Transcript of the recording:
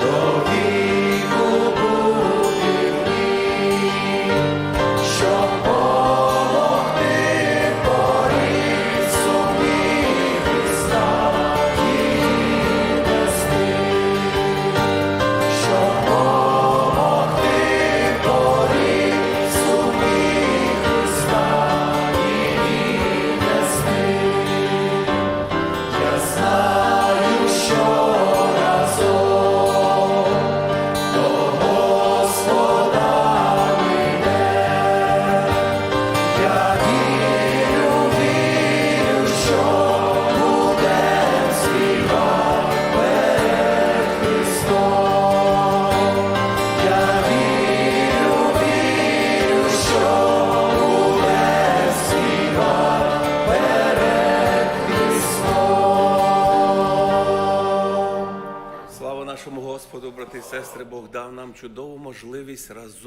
Lord. нашому Господу, брати і сестри, Бог дав нам чудову можливість разом.